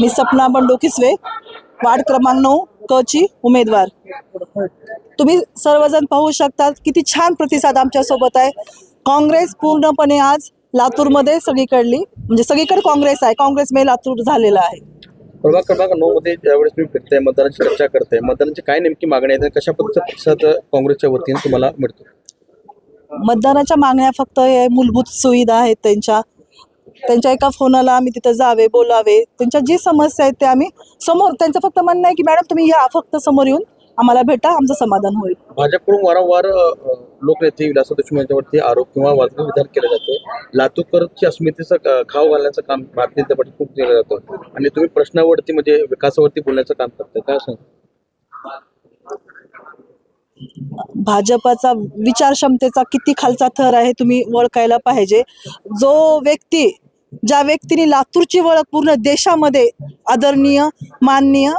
मी Sapna Bandu Kiswe ward क्रमांक नऊ क ची उमेदवार. तुम्ही सर्वजण पाहू शकतात किती छान प्रतिसाद आमच्यासोबत आहे. काँग्रेस पूर्णपणे आज लातूरमध्ये सगळीकडली म्हणजे सगळीकडे काँग्रेस आहे. काँग्रेसमध्ये लातूर झालेलं आहे. प्रभाग क्रमांक नऊ मध्ये ज्यावेळेस तुम्ही फिरताय मतदानाची चर्चा करताय मतदानाची काय नेमकी मागणी आहे कशा पद्धतीचा प्रतिसाद काँग्रेसच्या वतीने तुम्हाला मिळतो? मतदानाच्या मागण्या फक्त हे मूलभूत सुविधा आहेत त्यांच्या. त्यांच्या एका फोनाला आम्ही तिथं जावे बोलावे. त्यांच्या जी समस्या आहेत ते आम्ही समोर त्यांचं फक्त म्हणणं आहे की मॅडम तुम्ही या फक्त समोर येऊन आम्हाला भेटा आमचं समाधान होईल. भाजपकडून वारंवार लोकनेते विलासराव देशमुख यांच्यावरती आरोप किंवा वादग्रस्त विधान केलं जातं. लातूरकरची अस्मितेचं खाव घालण्याचं काम भारतीय जनता पार्टी खूप केलं जातं. आणि तुम्ही प्रश्नावरती म्हणजे विकासावरती बोलण्याचं काम करताय. काय सांग? भाजपाचा विचार क्षमतेचा किती खालचा थर आहे तुम्ही ओळखायला पाहिजे. जो व्यक्ती ज्या व्यक्तीने लातूरची ओळख पूर्ण देशामध्ये आदरणीय माननीय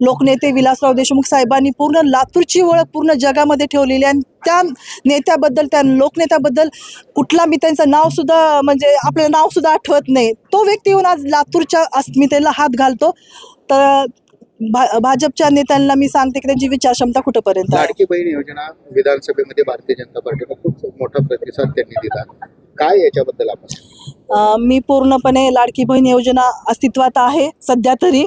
लोकनेते विलासराव देशमुख साहेबांनी पूर्ण लातूरची ओळख पूर्ण जगामध्ये ठेवलेली आहे. आणि त्या नेत्याबद्दल त्या लोकनेत्याबद्दल कुठला मी त्यांचं नाव सुद्धा म्हणजे आपलं नाव सुद्धा आठवत नाही. तो व्यक्ती येऊन आज लातूरच्या अस्मितेला हात घालतो. तर भा भाजपच्या नेत्यांना मी सांगते की त्यांची विचारक्षमता कुठंपर्यंत लाडकी बहीण योजना विधानसभेमध्ये भारतीय जनता पार्टीला खूप मोठा प्रतिसाद त्यांनी दिला. काय याच्याबद्दल आपण मी पूर्णपणे लाडकी बहीण योजना अस्तित्वात आहे सध्या तरी.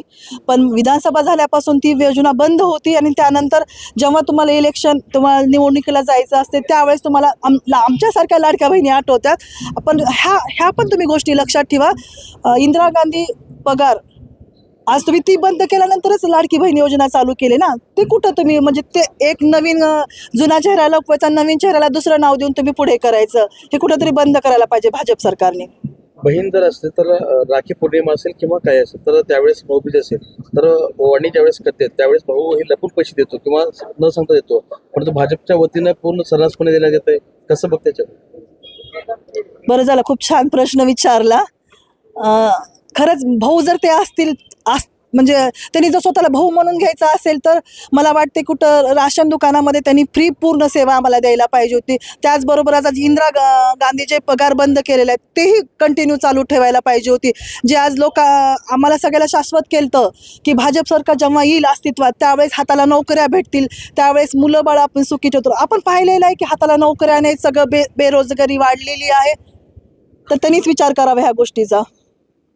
पण विधानसभा झाल्यापासून ती योजना बंद होती आणि त्यानंतर जेव्हा तुम्हाला इलेक्शन तुम्हाला निवडणुकीला जायचं असते त्यावेळेस तुम्हाला आम ला- आमच्यासारख्या लाडक्या बहिणी आठवतात. पण ह्या ह्या पण तुम्ही गोष्टी लक्षात ठेवा. इंदिरा गांधी पगार आज तुम्ही ती बंद केल्यानंतरच लाडकी बहीण योजना चालू केली ना? ते कुठं तुम्ही म्हणजे ते एक नवीन जुना चेहरा लपवायचा नवीन चेहऱ्याला दुसरं नाव देऊन तुम्ही पुढे करायचं. हे कुठंतरी बंद करायला पाहिजे भाजप सरकारने. बहीण जर असते तर राखी पौर्णिमा असेल किंवा काय असेल तर त्यावेळेस भाऊबीज असेल. तर ओवाळणी ज्यावेळेस करते त्यावेळेस भाऊ हे लपून पैसे देतो किंवा न सांगता देतो. परंतु भाजपच्या वतीनं पूर्ण सर्रासपणे दिला जात आहे कसं बघ त्याच्यावर बरं झालं खूप छान प्रश्न विचारला. खरंच भाऊ जर ते असतील म्हणजे त्यांनी जर स्वतःला भाऊ म्हणून घ्यायचा असेल तर मला वाटते कुठं राशन दुकानामध्ये त्यांनी फ्री पूर्ण सेवा आम्हाला द्यायला पाहिजे होती. त्याचबरोबर आज आज इंदिरा गा- गांधी जे पगार बंद केलेले आहेत. तेही कंटिन्यू चालू ठेवायला पाहिजे होती. जे आज लोक आम्हाला सगळ्याला शाश्वत केलं की भाजप सरकार जेव्हा येईल अस्तित्वात त्यावेळेस हाताला नोकऱ्या भेटतील. त्यावेळेस मुलं बाळ आपण सुखी ठेवतो. आपण पाहिलेलं आहे की हाताला नोकऱ्या नाही सगळं बे बेरोजगारी वाढलेली आहे. तर त्यांनीच विचार करावा ह्या गोष्टीचा.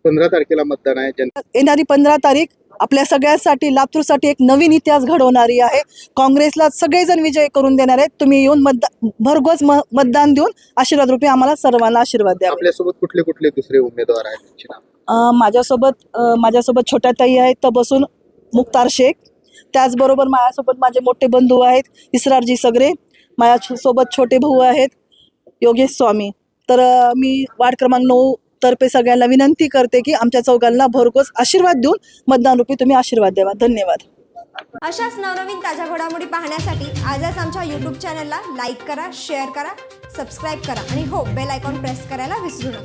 पंधरा तारखेला मतदान आहे. येणारी पंधरा तारीख आपल्या सगळ्यासाठी लातूरसाठी एक नवीन इतिहास घडवणारी आहे. काँग्रेसला सगळेजण विजय करून देणार आहेत. तुम्ही येऊन मतदान भरघोस मतदान देऊन आशीर्वाद रुपये आम्हाला सर्वांना आशीर्वाद द्यावा आपल्यासोबत कुठले कुठले दुसरे उमेदवार आहेत? माझ्यासोबत माझ्यासोबत छोट्या ताई आहेत. तर बसून मुक्तार शेख. त्याचबरोबर माझ्यासोबत माझे मोठे बंधू आहेत. इसरारजी सगरे. माझ्या सोबत छोटे भाऊ आहेत. योगेश स्वामी. तर मी वार्ड क्रमांक नऊ तर्फे सगळ्यांना विनंती करते की आमच्या चौघांना भरघोस आशीर्वाद देऊन मतदान रूपी तुम्ही आशीर्वाद द्यावा. धन्यवाद. अशाच नवनवीन ताज्या घडामोडी पाहण्यासाठी आजच आमच्या यूट्यूब चॅनलला लाईक करा शेअर करा सबस्क्राईब करा. आणि हो बेल आयकॉन प्रेस करायला विसरू नका.